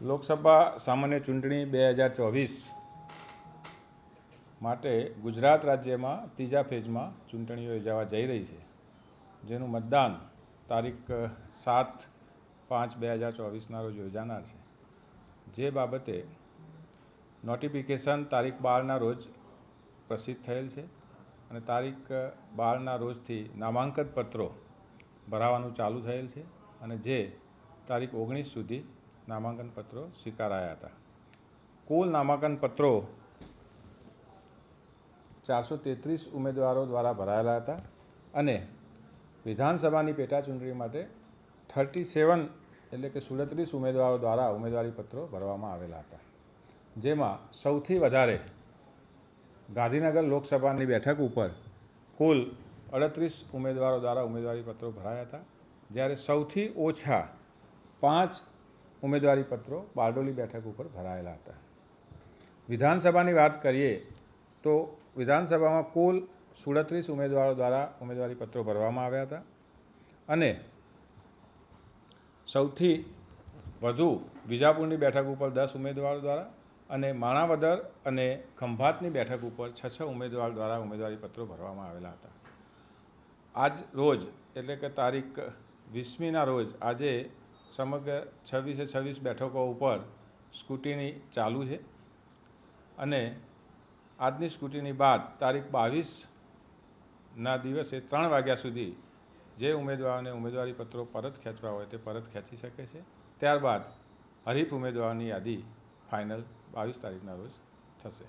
લોકસભા સામાન્ય ચૂંટણી બે હજાર ચોવીસ માટે ગુજરાત રાજ્યમાં ત્રીજા ફેઝમાં ચૂંટણીઓ યોજાવા જઈ રહી છે. જેનું મતદાન તારીખ સાત પાંચ બે હજાર ચોવીસના રોજ યોજાનાર છે. જે બાબતે નોટિફિકેશન તારીખ બારના રોજ પ્રસિદ્ધ થયેલ છે અને તારીખ બારના રોજથી નામાંકન પત્રો ભરાવાનું ચાલુ થયેલ છે અને જે તારીખ ઓગણીસ સુધી નામાંકન પત્રો સ્વીકારાયા હતા કુલ નામાંકન પત્રો ચારસો તેત્રીસ ઉમેદવારો દ્વારા ભરાયેલા હતા અને વિધાનસભાની પેટા ચૂંટણી માટે થર્ટી સેવન એટલે કે સુડત્રીસ ઉમેદવારો દ્વારા ઉમેદવારી પત્રો ભરવામાં આવેલા હતા। જેમાં સૌથી વધારે ગાંધીનગર લોકસભાની બેઠક ઉપર કુલ અડત્રીસ ઉમેદવારો દ્વારા ઉમેદવારી પત્રો ભરાયા હતા, જ્યારે સૌથી ઓછા પાંચ ઉમેદવારી પત્રો બારડોલી બેઠક ઉપર ભરાયેલા હતા. વિધાનસભાની વાત કરીએ તો વિધાનસભામાં કુલ સુડત્રીસ ઉમેદવારો દ્વારા ઉમેદવારી પત્રો ભરવામાં આવ્યા હતા અને સૌથી વધુ વિજાપુરની બેઠક ઉપર દસ ઉમેદવારો દ્વારા અને માણાવદર અને ખંભાતની બેઠક ઉપર છ છ ઉમેદવાર દ્વારા ઉમેદવારી પત્રો ભરવામાં આવેલા હતા. આજ રોજ, એટલે કે તારીખ વીસમીના રોજ, આજે સમગ્ર છવ્વીસે છવ્વીસ બેઠકો ઉપર સ્કૂટીની ચાલુ છે અને આજની સ્કૂટીની બાદ તારીખ બાવીસના દિવસે ત્રણ વાગ્યા સુધી જે ઉમેદવારોને ઉમેદવારી પત્રો પરત ખેંચવા હોય તે પરત ખેંચી શકે છે. ત્યારબાદ હરીફ ઉમેદવારોની યાદી ફાઇનલ બાવીસ તારીખના રોજ થશે.